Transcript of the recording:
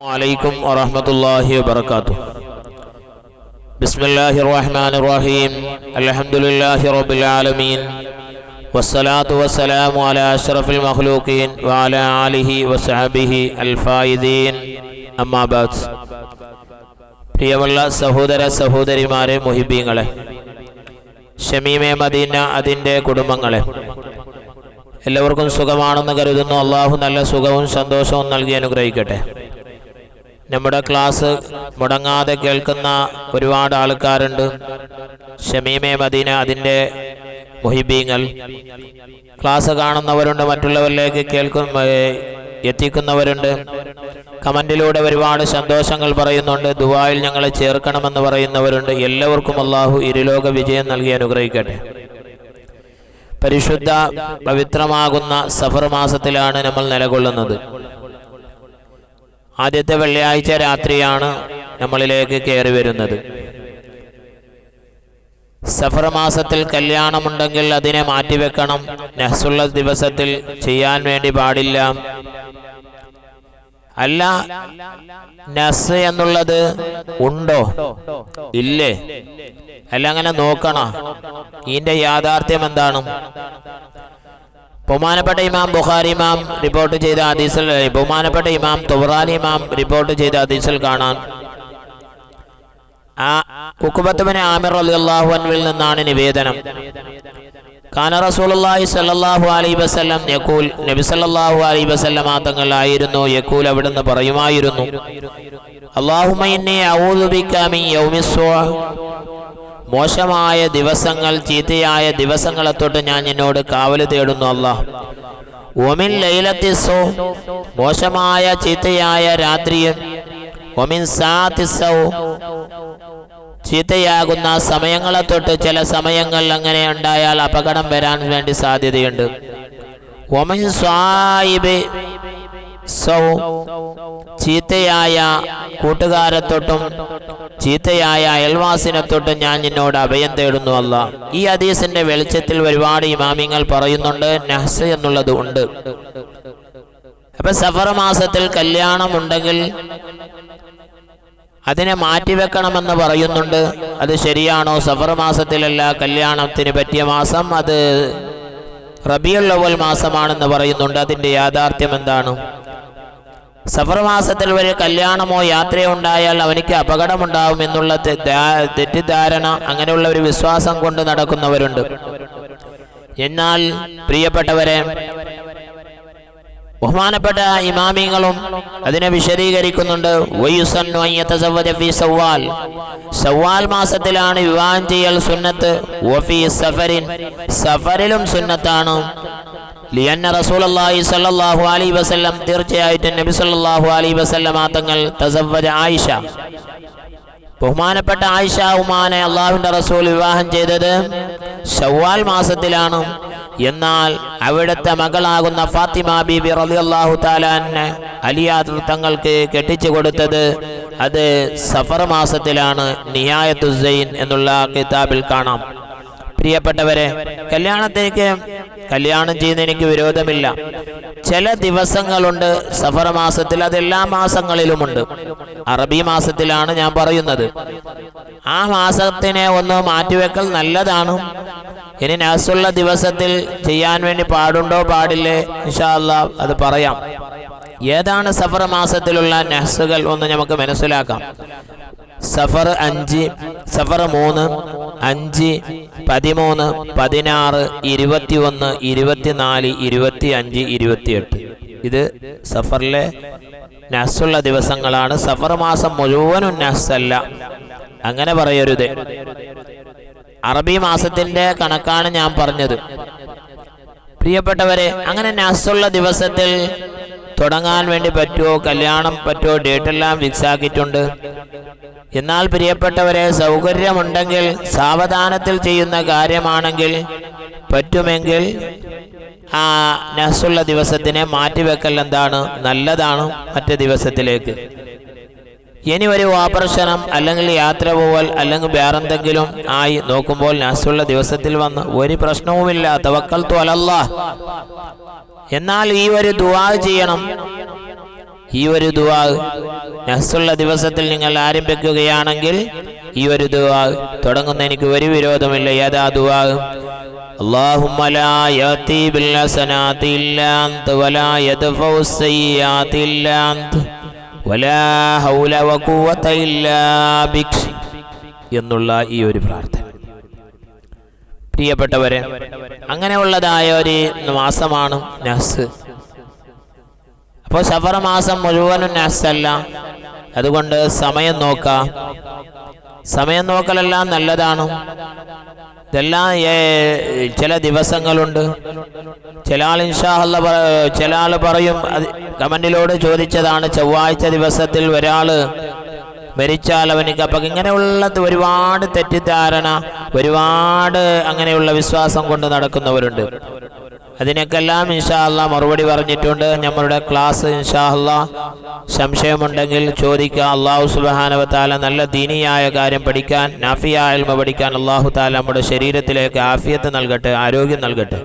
عليكم ورحمة الله وبركاته بسم الله الرحمن الرحيم الحمد لله رب العالمين والصلاة والسلام على أشرف المخلوقين وعلى آله وصحبه الفائزين أما بعد പ്രിയമുള്ള സഹോദര സഹോദരിമാരെ മുഹിബീങ്ങളെ ഷമീമെ മദീന അതിൻ്റെ കുടുംബങ്ങളെ എല്ലാവർക്കും സുഖമാണെന്ന് കരുതുന്നു അള്ളാഹു നല്ല സുഖവും സന്തോഷവും നൽകി അനുഗ്രഹിക്കട്ടെ നമ്മുടെ ക്ലാസ് മുടങ്ങാതെ കേൾക്കുന്ന ഒരുപാട് ആൾക്കാരുണ്ട്. ഷമീമെ മദീന അതിന്റെ മുഹിബീങ്ങൾ. ക്ലാസ് കാണുന്നവരുണ്ട് മറ്റുള്ളവരിലേക്ക് കേൾക്കും എത്തിക്കുന്നവരുണ്ട്. കമന്റിലൂടെ ഒരുപാട് സന്തോഷങ്ങൾ പറയുന്നുണ്ട്. ദുബായിൽ ഞങ്ങളെ ചേർക്കണമെന്ന് പറയുന്നവരുണ്ട്. എല്ലാവർക്കും അള്ളാഹു ഇരുലോക വിജയം നൽകി അനുഗ്രഹിക്കട്ടെ. പരിശുദ്ധ പവിത്രമാകുന്ന സഫർ മാസത്തിലാണ് നമ്മൾ നിലകൊള്ളുന്നത്. ആദ്യത്തെ വെള്ളിയാഴ്ച രാത്രിയാണ് നമ്മളിലേക്ക് കയറി വരുന്നത്. സഫർ മാസത്തിൽ കല്യാണമുണ്ടെങ്കിൽ അതിനെ മാറ്റിവെക്കണം. നെഹ്സുള്ള ദിവസത്തിൽ ചെയ്യാൻ വേണ്ടി പാടില്ല. അല്ല നസ് എന്നുള്ളത് ഉണ്ടോ? ഇല്ലേ? അല്ല അങ്ങനെ നോക്കണോ. ഇതിന്റെ യാഥാർത്ഥ്യം എന്താണ്? ബഹുമാനപ്പെട്ട ഇമാം ബുഖാരി ഇമാം റിപ്പോർട്ട് ചെയ്ത ഹദീസിൽ ബഹുമാനപ്പെട്ട ഇമാം തുബറാനി ഇമാം റിപ്പോർട്ട് ചെയ്ത ഹദീസിൽ കാണാൻ ആ ഉക്കുബത്തുബിന് ആമിർ അള്ളാഹു അൻവിൽ നിന്നാണ് നിവേദനം. കാന റസൂലുള്ളാഹി സ്വല്ലല്ലാഹു അലൈഹി വസ്ലം യക്കൂൽ നബി സല്ലാഹു അലൈഹി വസ്ലം തങ്ങൾ ആയിരുന്നു യഖൂൽ അവിടുന്ന് പറയുമായിരുന്നു. മിൻ യൗമിസ്സുഅ മോശമായ ദിവസങ്ങൾ ചീത്തയായ ദിവസങ്ങളെ തൊട്ട് ഞാൻ നിന്നോട് കാവൽ തേടുന്നു അല്ല ഒമിൻ ലൈലത്തിസോ മോശമായ ചീത്തയായ രാത്രിയും ഒമിൻ സാത്തിസോ ചീത്തയാകുന്ന സമയങ്ങളെ തൊട്ട് ചില സമയങ്ങൾ അങ്ങനെ ഉണ്ടായാൽ അപകടം വരാൻ വേണ്ടി സാധ്യതയുണ്ട്. ഒമിൻ സ്വായിബ് സൗ ചീത്തയായ കൂട്ടുകാരെ തൊട്ടും ചീത്തയായ അയൽവാസിനെ തൊട്ടും ഞാൻ നിന്നോട് അഭയം തേടുന്നു അല്ല. ഈ ഹദീസിന്റെ വെളിച്ചത്തിൽ ഒരുപാട് ഇമാമിങ്ങൾ പറയുന്നുണ്ട് നഹ്സ് എന്നുള്ളത് ഉണ്ട്. അപ്പൊ സഫർ മാസത്തിൽ കല്യാണം ഉണ്ടെങ്കിൽ അതിനെ മാറ്റിവെക്കണമെന്ന് പറയുന്നുണ്ട്. അത് ശരിയാണോ? സഫർ മാസത്തിലല്ല കല്യാണത്തിന് പറ്റിയ മാസം അത് റബിയുള്ളവൽ മാസമാണെന്ന് പറയുന്നുണ്ട്. അതിന്റെ യാഥാർത്ഥ്യം എന്താണ്? സഫർ മാസത്തിൽ ഒരു കല്യാണമോ യാത്രയോ ഉണ്ടായാൽ അവനിക്ക് അപകടമുണ്ടാവും എന്നുള്ള തെറ്റിദ്ധാരണ അങ്ങനെയുള്ള ഒരു വിശ്വാസം കൊണ്ട് നടക്കുന്നവരുണ്ട്. എന്നാൽ പ്രിയപ്പെട്ടവരെ ബഹുമാനപ്പെട്ട ഇമാമിങ്ങളും അതിനെ വിശദീകരിക്കുന്നുണ്ട്. സവ്വാൽ. മാസത്തിലാണ് വിവാഹം ചെയ്യൽ സുന്നത്ത്. സഫറിൻ സഫറിലും സുന്നത്താണ്. ലിയന്ന റസൂലുള്ളാഹി സ്വല്ലല്ലാഹു അലൈഹി വസല്ലം തീർച്ചയായിട്ടും നബി സല്ലാഹു അലൈഹി വസല്ലം തങ്ങൾ തസവജ ആയിഷ. ബഹുമാനപ്പെട്ട ആയിഷ ഉമാനെ അള്ളാഹുവിന്റെ റസൂൽ വിവാഹം ചെയ്തത് ഷവ്വാൽ മാസത്തിലാണ്. എന്നാൽ അവിടുത്തെ മകളാകുന്ന ഫാത്തിമ ബീബി റളിയല്ലാഹു താലാനെ അലിയാദ് തങ്ങൾക്ക് കെട്ടിച്ചു കൊടുത്തത് അത് സഫർ മാസത്തിലാണ്. നിയായത്തുസൈൻ എന്നുള്ള കിതാബിൽ കാണാം. പ്രിയപ്പെട്ടവരെ കല്യാണത്തിലേക്ക് കല്യാണം ചെയ്യുന്ന എനിക്ക് വിരോധമില്ല. ചില ദിവസങ്ങളുണ്ട് സഫർ മാസത്തിൽ അതെല്ലാ മാസങ്ങളിലുമുണ്ട്. അറബി മാസത്തിലാണ് ഞാൻ പറയുന്നത്. ആ മാസത്തിനെ ഒന്ന് മാറ്റിവെക്കൽ നല്ലതാണ്. ഇനി നസുള്ള ദിവസത്തിൽ ചെയ്യാൻ വേണ്ടി പാടുണ്ടോ പാടില്ലേ? ഇൻഷാ അല്ലാ അത് പറയാം. ഏതാണ് സഫർ മാസത്തിലുള്ള നഹസുകൾ ഒന്ന് നമുക്ക് മനസ്സിലാക്കാം. സഫർ അഞ്ച് സഫർ മൂന്ന് അഞ്ച് പതിമൂന്ന് പതിനാറ് ഇരുപത്തിയൊന്ന് ഇരുപത്തിനാല് ഇരുപത്തി അഞ്ച് ഇരുപത്തിയെട്ട്. ഇത് സഫറിലെ നസുള്ള ദിവസങ്ങളാണ്. സഫർ മാസം മുഴുവനും നസല്ല അങ്ങനെ പറയരുത്. അറബി മാസത്തിന്റെ കണക്കാണ് ഞാൻ പറഞ്ഞത്. പ്രിയപ്പെട്ടവരെ അങ്ങനെ നസുള്ള ദിവസത്തിൽ തുടങ്ങാൻ വേണ്ടി പറ്റുമോ കല്യാണം പറ്റുമോ ഡേറ്റെല്ലാം ഫിക്സാക്കിയിട്ടുണ്ട് എന്നാൽ പ്രിയപ്പെട്ടവരെ സൗകര്യമുണ്ടെങ്കിൽ സാവധാനത്തിൽ ചെയ്യുന്ന കാര്യമാണെങ്കിൽ പറ്റുമെങ്കിൽ ആ നസുള്ള ദിവസത്തിനെ മാറ്റിവെക്കൽ എന്താണ്? നല്ലതാണ് മറ്റു ദിവസത്തിലേക്ക്. ഇനി ഒരു ഓപ്പറേഷനം അല്ലെങ്കിൽ യാത്ര പോവൽ അല്ലെങ്കിൽ വേറെന്തെങ്കിലും ആയി നോക്കുമ്പോൾ നസുള്ള ദിവസത്തിൽ വന്ന് ഒരു പ്രശ്നവുമില്ല. തവക്കൽ തോലല്ലാ എന്നാൽ ഈ ഒരു ദുവാ ചെയ്യണം ഈ ഒരു ദുവാ നഹ്സുള്ള ദിവസത്തിൽ നിങ്ങൾ ആരംഭിക്കുകയാണെങ്കിൽ ഈ ഒരു ദുവാ തുടങ്ങുന്ന എനിക്ക് ഒരു വിരോധമില്ല ഏതാ ദുവാ اللهم لا يأتي بالحسنات إلا أنت ولا يدفع السيئات إلا أنت ولا حول وقوة إلا بك എന്നുള്ള ഈ ഒരു പ്രാർത്ഥന പ്രിയപ്പെട്ടവരെ അങ്ങനെയുള്ളതായ ഒരു മാസമാണ് നഹ്സ്. അപ്പോൾ സഫർ മാസം മുഴുവനും നഹ്സല്ല. അതുകൊണ്ട് സമയം നോക്ക. സമയം നോക്കലെല്ലാം നല്ലതാണ്. ഇതെല്ലാം ചില ദിവസങ്ങളുണ്ട്. ചില ആൾ ഇൻഷാഹല്ല ചില ആൾ പറയും കമന്റിലോട് ചോദിച്ചതാണ് ചൊവ്വാഴ്ച ദിവസത്തിൽ ഒരാൾ മരിച്ചാൽ അവനിക്ക് അപ്പം ഇങ്ങനെയുള്ള ഒരുപാട് തെറ്റിദ്ധാരണ ഒരുപാട് അങ്ങനെയുള്ള വിശ്വാസം കൊണ്ട് നടക്കുന്നവരുണ്ട്. അതിനൊക്കെല്ലാം ഇൻഷാല്ല മറുപടി പറഞ്ഞിട്ടുണ്ട്. നമ്മളുടെ ക്ലാസ് ഇൻഷാല്ല സംശയമുണ്ടെങ്കിൽ ചോദിക്കുക അള്ളാഹു സുബാനവ താല നല്ല ദീനിയായ കാര്യം പഠിക്കാൻ നാഫിയ പഠിക്കാൻ അള്ളാഹു താല നമ്മുടെ ശരീരത്തിലേക്ക് ആഫിയത്ത് നൽകട്ടെ ആരോഗ്യം നൽകട്ടെ.